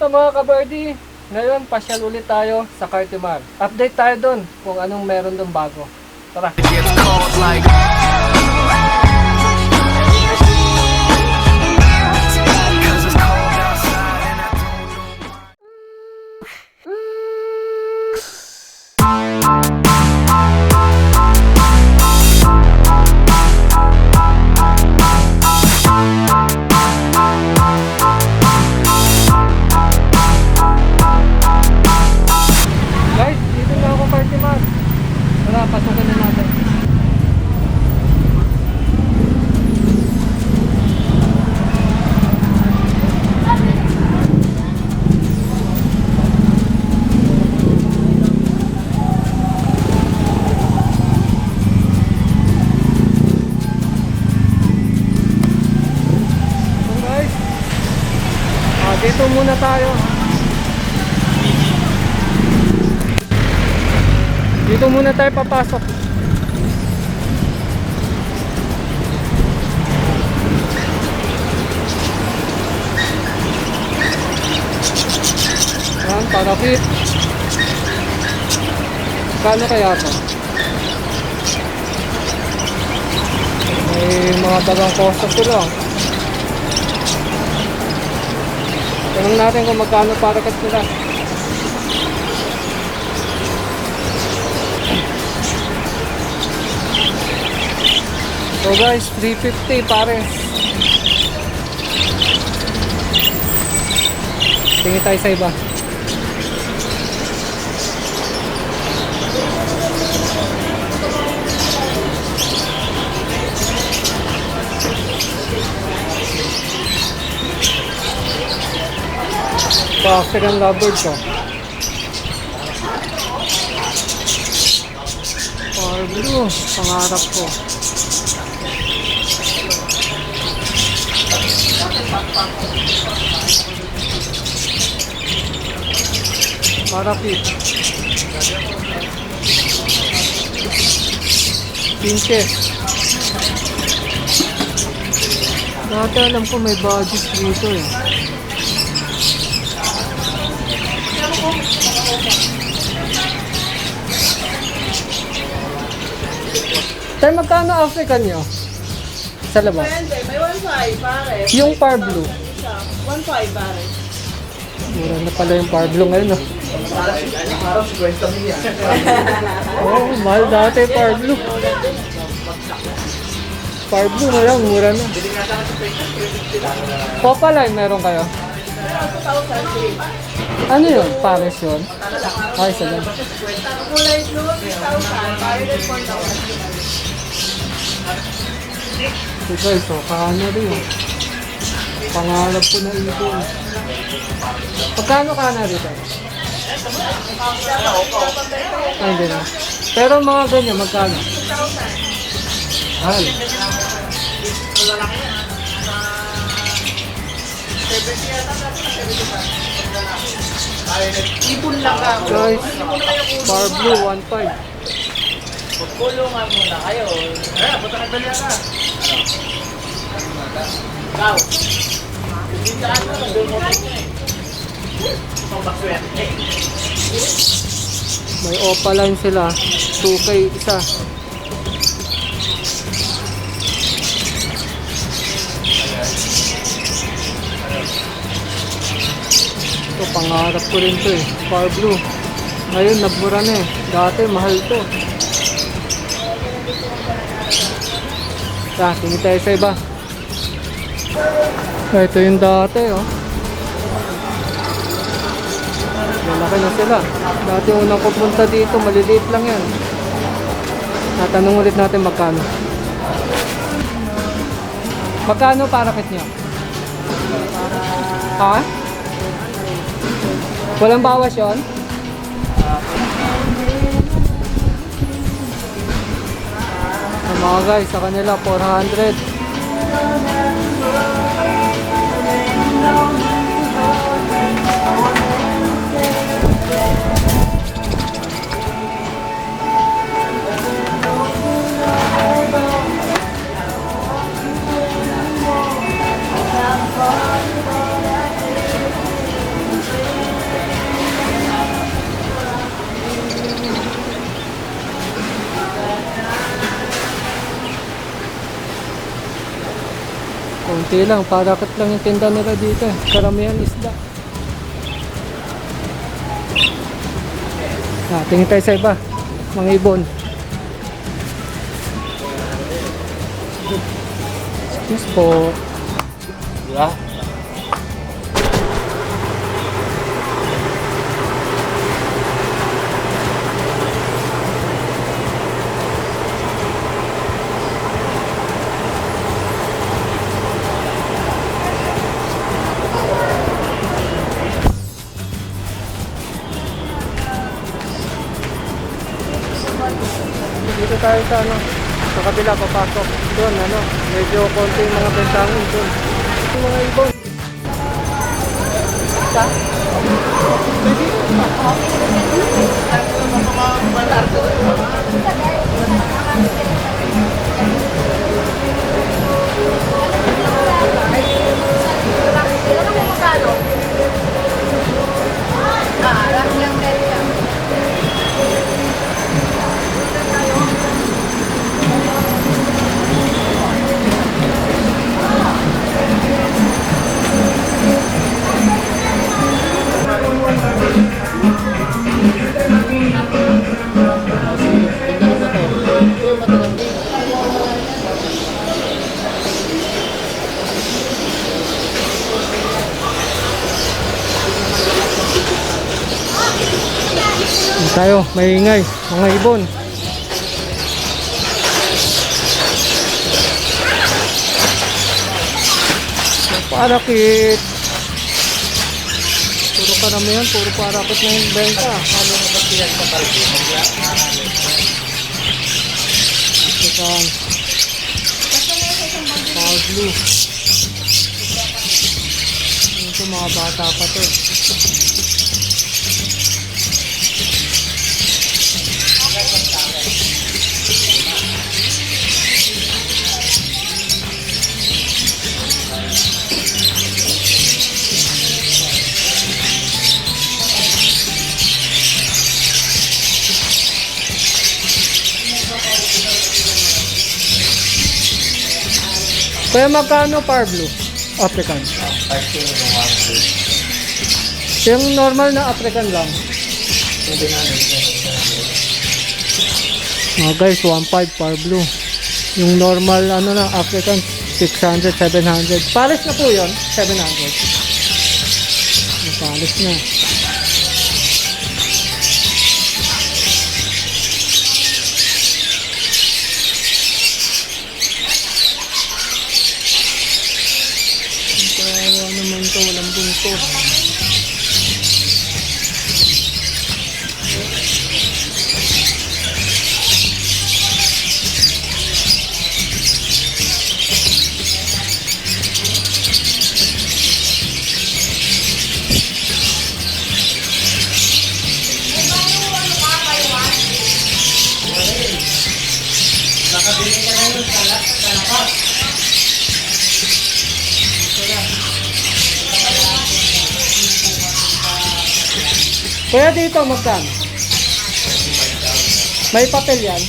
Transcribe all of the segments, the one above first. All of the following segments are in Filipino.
Kamusta mga kabardi? Ngayon, pasyal ulit tayo sa Cartimar. Update tayo doon kung anong meron doon bago. Tara! Parakit. Kano kaya to? May mga dagang kosto sila. Tanong natin kung magkano parakit nila. So guys, 350 pares. Tingin tayo sa iba. Sa African lovebird ko. Or blue, pangarap ko. Marapit. Pinches. Dati alam ko may budget dito eh. Tayo magkano African nyo? Sa labas? Depende, may 1.5 pare. Yung par blue. 1.5 pare. Mura na pala yung par blue ngayon ah. Oo, oh, mahal dati par blue. Par blue na lang, mura na. Popaline meron kayo? Ano yun? Pares yun? Ay, sa lang. Kulay blue, 6,000. Pare rin 4,000. So guys, so rin yun. Pangarap ko na ito. Pagkano ka na rito? Ay, hindi na. Pero mga ganyan, magkano? Ay. Ibon lang ka. Guys, Far Blue 1.5. Kulungan muna kayo. Eh, buta na dali ka. Ikaw. Hindi ka ano, doon mo eh. Pampaswerte. May opaline sila. 2K isa. Ito, pangarap ko rin to eh. Far Blue. Ngayon, nagmura na eh. Dati, mahal to. Sa, tingin tayo sa iba. Ah, Ito yung dati oh. Malaki na sila. Dati unang pupunta dito, maliliit lang yan. Tatanong ulit natin magkano. Magkano parakit niyo? Ha? Walang bawas yon? Mga guys, sa kanila 400. Kunti lang, parakit lang yung tinda nila dito. eh. Karamihan isda. Ah, tingin tayo sa iba. Mga ibon. Excuse po. Diba? Tayo sa ano, sa kabila papasok. Doon ano, medyo konti yung mga bentangin doon. Yung mga ibon. Sa? Doon tayo, maingay, mga ibon. Parakit. Puro karamihan, puro parakit na yung benta. Ano na ba yan sa kalbo? African. Power blue. Ito mga bata pa to. Kaya magkano power blue? African. Parking one two. Yung normal na African lang. Mga guys, 1.5 power blue. Yung normal ano na African 600, 700. Pares na po 'yon, 700. Yung Pares na. Walang Kaya dito magkano? May papel yan?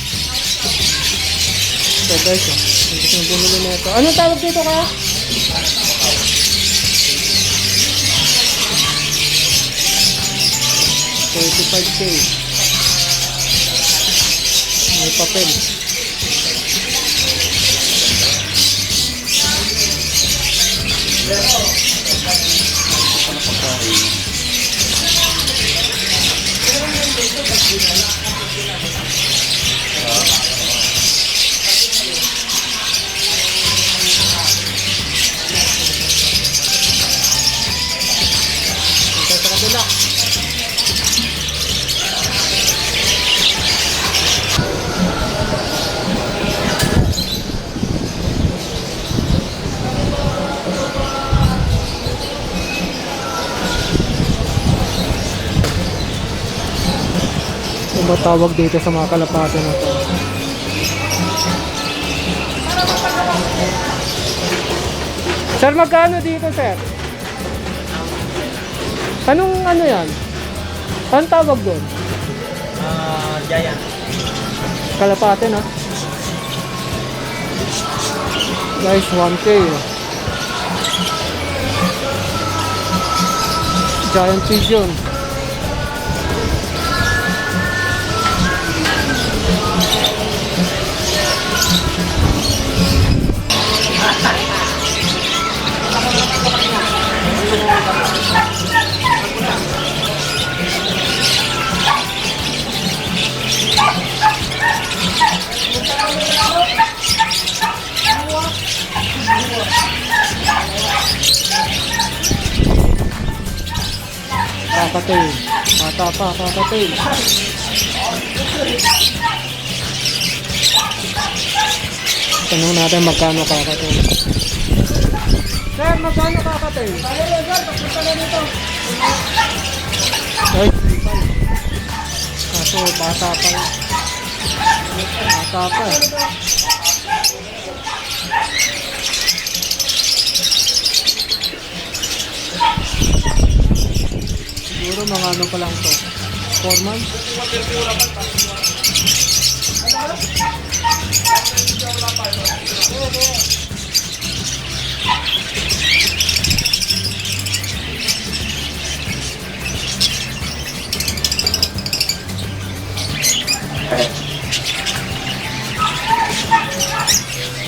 So guys, oh. Hindi ko bumili na ito. Anong tawag dito ka? Thirty-five K. May papel. Ito esto. tawag dito sa mga kalapate na to. Sir, magkano dito, sir? Anong ano yan? Anong tawag doon? Uh, giant. Kalapate, no? Guys, 1K. Giant pigeon. Kakatail. Bata pa, kakatail. Tanong natin magkano kakatail. Sir, magkano kakatail? Ay, Kaso bata pa yun. Bata pa eh. Siguro mga ano pa lang to. 4 months?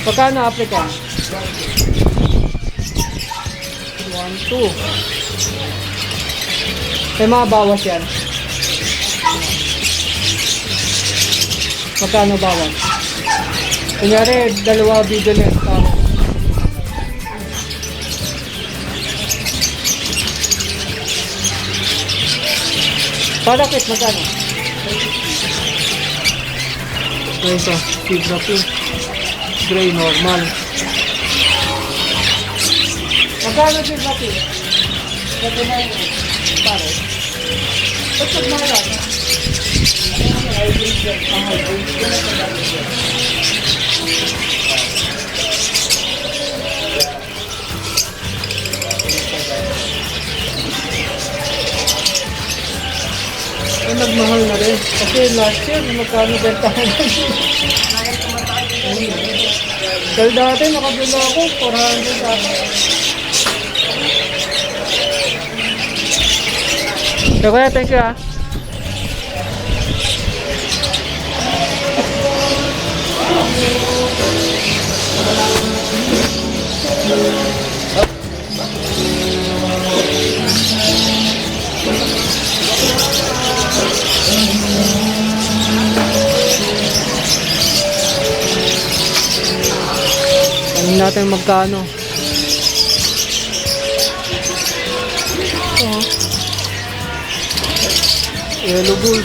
Pagkano applicant? 1, 2. May mga bawas yan. Magkano bawas? Kunyari, dalawa video net. Tama. Parakit, magkano? Ito, fibra pink. Gray normal. Magkano fibra pink? Ito na yun. Pare. Eh, nagmahal na rin. Kasi last year, magkano bentahan Dahil dati, nakabila ako, 400 dati. So, kuya, thank you ah. Tanong natin magkano. Yellow bull.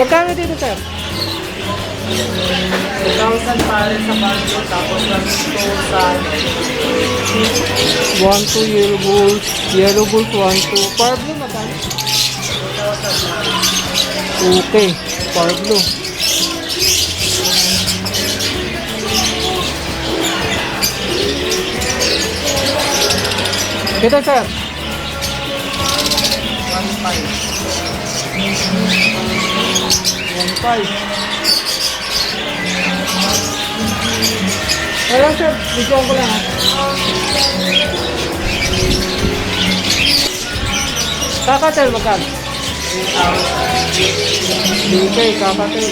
Magkano dito, sir? 2,000 pare sa bundle, tapos lang ito sa One, two yellow bulls. Yellow bulls, one, two. Power blue, magkano? Okay, power blue. Ito, sir. 1.5. Wala, sir. Bigyan ko lang. ha. Kakatel, magkano? 3K, kakatel.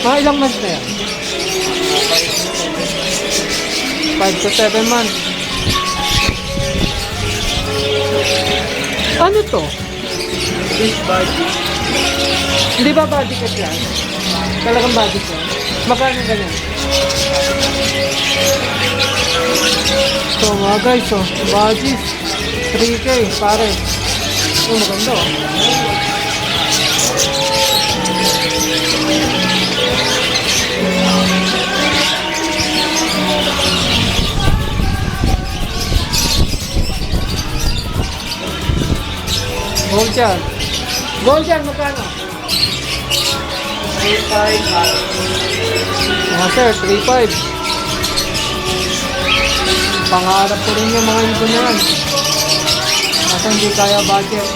Mga ilang months na yan? 5 to 7 months. Ano to? fish body. Hindi ba body cut yan? Talagang body cut? Magkano ganyan? So mga guys, oh, bodies. 3K, pare. Oh, maganda oh. Gold yan. Gold yan, magkano? 3,500 pare. Mga sir, 3.5. Pangarap ko rin yung mga ibon na yan. Kasi hindi kaya budget.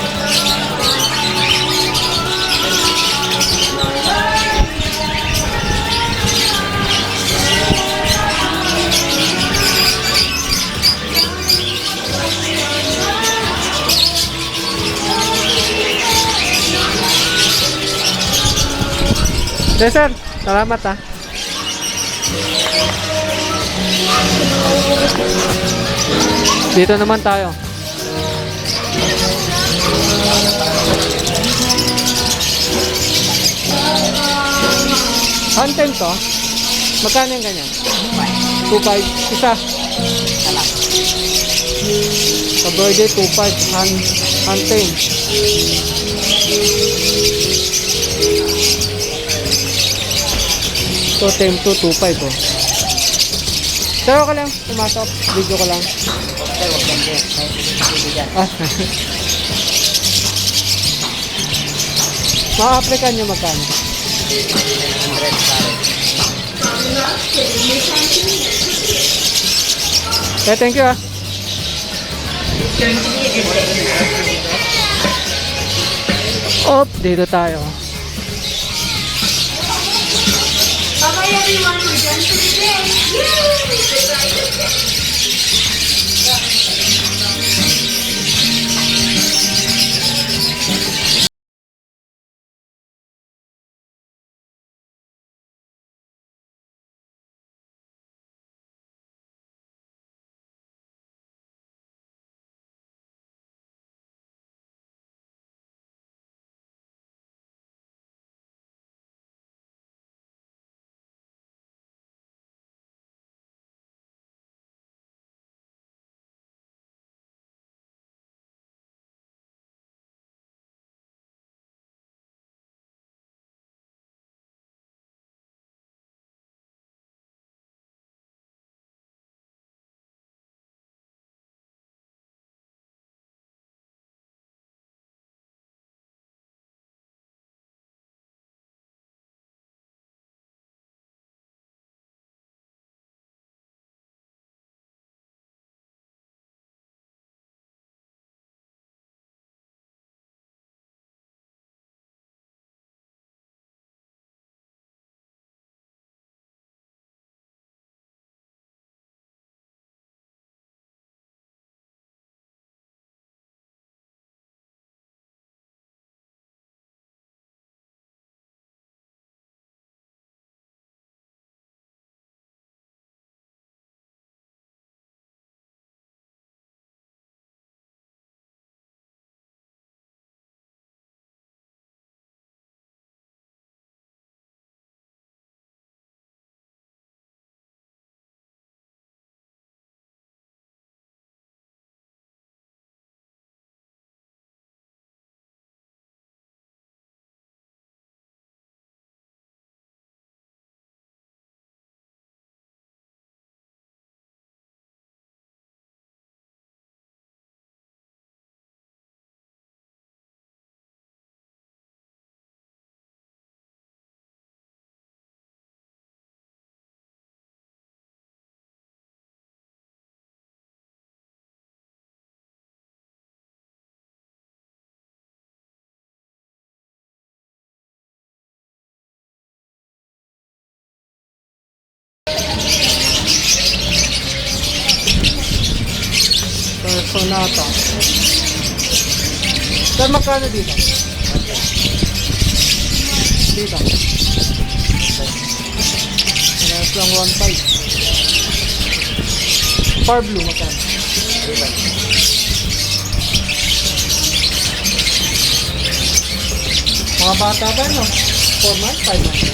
Yes, sir. Salamat ah. Dito naman tayo. Hanten to? Magkano yung ganyan? 2.5. Isa. Sa birthday, 2.5. Han So, time 2, 2.5 oh. Pero ka lang, pumasok. Video ko lang. Ah. Ma-applican nyo magkano? 100 pare. Okay, thank you ah. Op, dito tayo. Everyone, Personata. Sir, magkano dito? Dito. Parehas lang 1.5. Far blue, magkano? Mga bata ba, no? 4 months, 5 months.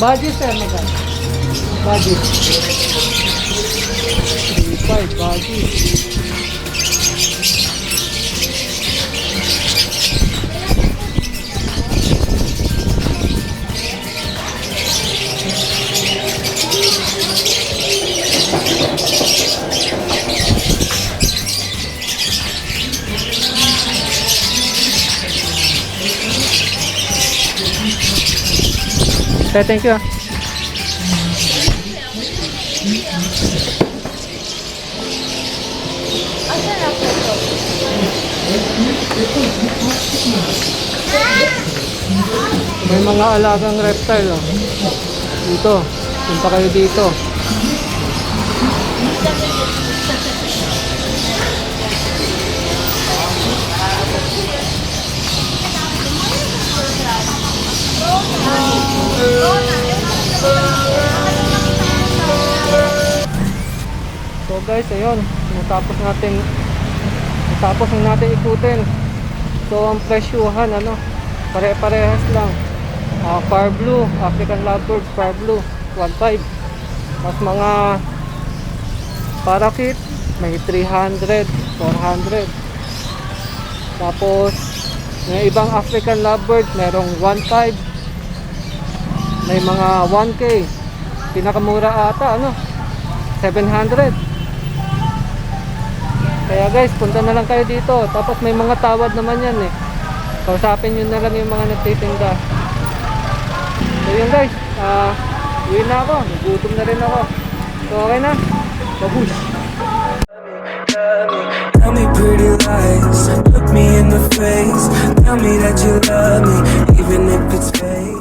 Budget, sir, magkano? Budget. 3.5, budget. Okay, thank you. ah. May mga alagang reptile. Oh. Dito. Punta kayo dito. So guys, ayun, natapos natin natapos na natin ikutin. So ang presyuhan ano, pare-parehas lang. Ah, Far Blue, African Lovebirds, Far Blue, 1.5. Tapos mga parakeet, may 300, 400. Tapos may ibang African Lovebirds, merong 1.5. May mga 1K. Pinakamura ata ano, 700. Kaya guys, punta na lang kayo dito. Tapos may mga tawad naman yan eh. Kausapin nyo na lang yung mga nagtitinda. So yun guys, ah, uwi na ako. Nagutom na rin ako. So okay na. Babush! Tell me pretty lies, look me in the face. Tell me that you love me, even if it's fake.